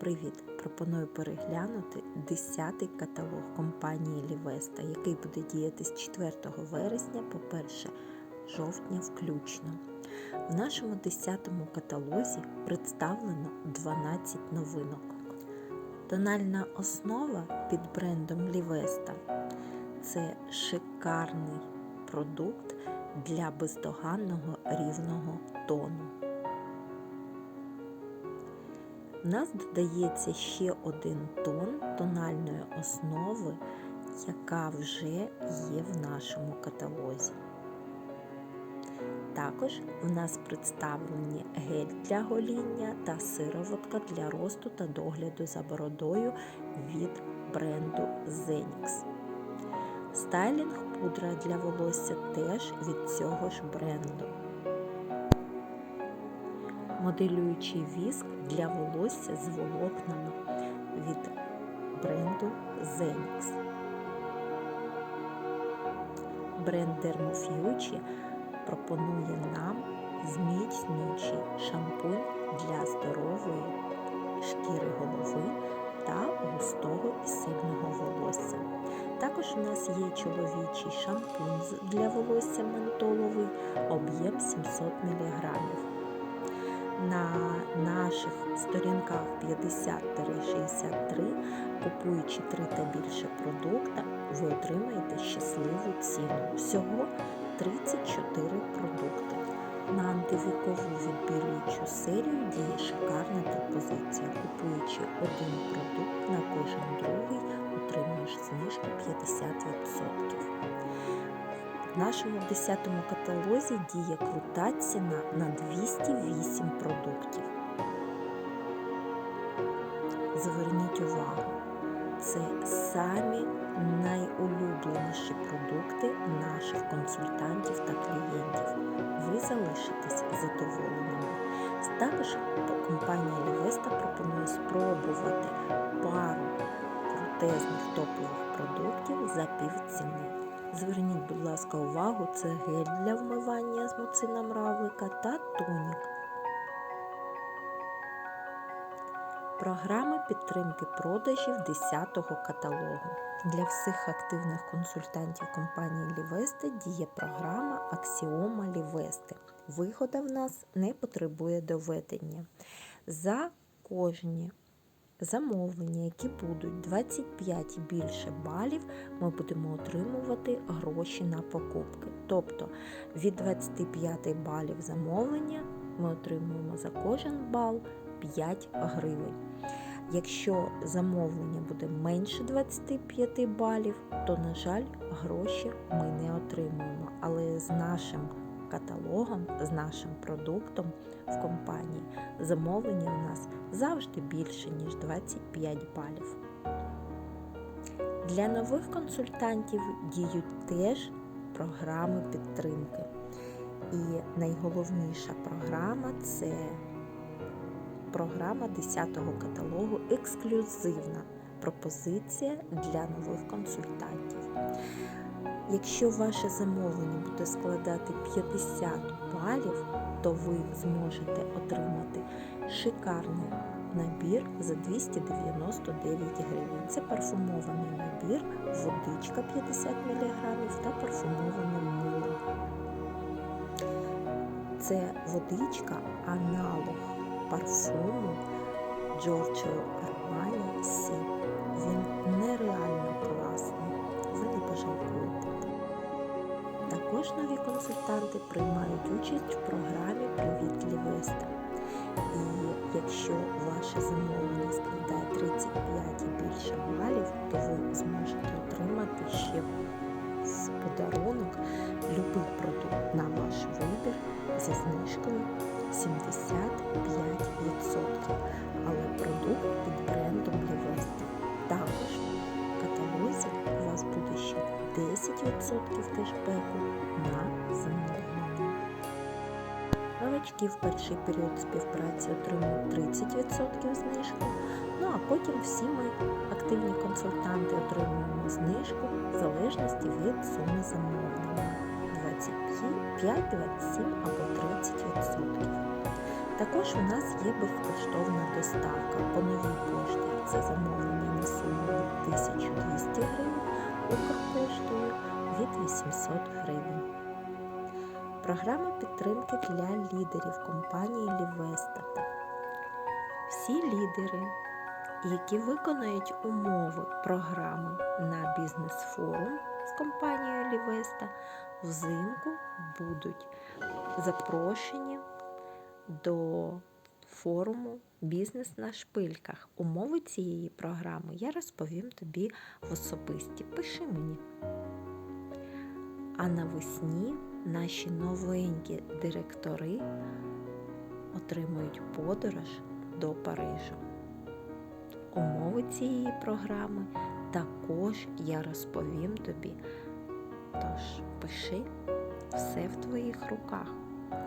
Привіт! Пропоную переглянути 10-й каталог компанії Лівеста, який буде діяти з 4 вересня по 1 жовтня включно. В нашому 10-му каталозі представлено 12 новинок. Тональна основа під брендом Лівеста це шикарний продукт для бездоганного рівного тону. В нас додається ще один тон тональної основи, яка вже є в нашому каталозі. Також в нас представлені гель для гоління та сироватка для росту та догляду за бородою від бренду Zenix. Стайлінг пудра для волосся теж від цього ж бренду моделюючий віск для волосся з волокнами від бренду Zenix. Бренд Dermofuge пропонує нам зміцнюючий шампунь для здорової шкіри голови та густого і сильного волосся. Також у нас є чоловічий шампунь для волосся ментоловий, об'єм 700 мг на наших сторінках 50-63, купуючи 3 та більше продукта, ви отримаєте щасливу ціну. Всього 34 продукти. На антивікову відбілюючу серію діє шикарна пропозиція. Купуючи один продукт на кожен другий, отримуєш знижку 50%. В нашому 10-му каталозі діє крута ціна на 208 продуктів. Зверніть увагу, це самі найулюбленіші продукти наших консультантів та клієнтів. Ви залишитесь задоволеними. Також компанія Лівеста пропонує спробувати пару крутезних топових продуктів за півціни. Зверніть, будь ласка, увагу, це гель для вмивання з муцином равлика та тонік. Програма підтримки продажів 10-го каталогу. Для всіх активних консультантів компанії Лівести діє програма Аксіома Лівести. Вигода в нас не потребує доведення. За кожні замовлення, які будуть 25 і більше балів, ми будемо отримувати гроші на покупки. Тобто від 25 балів замовлення ми отримуємо за кожен бал 5 гривень. Якщо замовлення буде менше 25 балів, то, на жаль, гроші ми не отримуємо. Але з нашим каталогом, з нашим продуктом в компанії замовлення у нас завжди більше, ніж 25 балів. Для нових консультантів діють теж програми підтримки. І найголовніша програма це програма 10-го каталогу ексклюзивна пропозиція для нових консультантів. Якщо ваше замовлення буде складати 50 балів, то ви зможете отримати шикарний набір за 299 гривень. Це парфумований набір, водичка 50 мг та парфумоване мило. Це водичка аналог парфуму Giorgio Armani Сі. Він нові консультанти приймають участь в програмі Привіт Лівеста. І якщо ваше замовлення складає 35 і більше балів, то ви зможете отримати ще в подарунок будь-який продукт на ваш вибір зі знижкою 75%. Але продукт під брендом Лівеста. Також каталозі у вас буде ще 10% кешбеку на замовлення. Новачки в перший період співпраці отримують 30% знижку, ну а потім всі ми, активні консультанти, отримуємо знижку в залежності від суми замовлення 25, 27 або 30%. Також у нас є безкоштовна доставка по новій пошті. Це замовлення на суму від 1200 гривень, Укрпоштою від 800 гривень. Програма підтримки для лідерів компанії Лівеста. Всі лідери, які виконають умови програми на бізнес-форум з компанією Лівеста, взимку будуть запрошені до форуму Бізнес на шпильках. Умови цієї програми я розповім тобі в особисті. Пиши мені. А навесні наші новенькі директори отримують подорож до Парижу. Умови цієї програми також я розповім тобі. Тож пиши все в твоїх руках.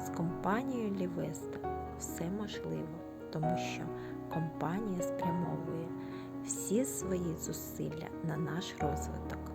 З компанією Лівеста все можливо, тому що компанія спрямовує всі свої зусилля на наш розвиток.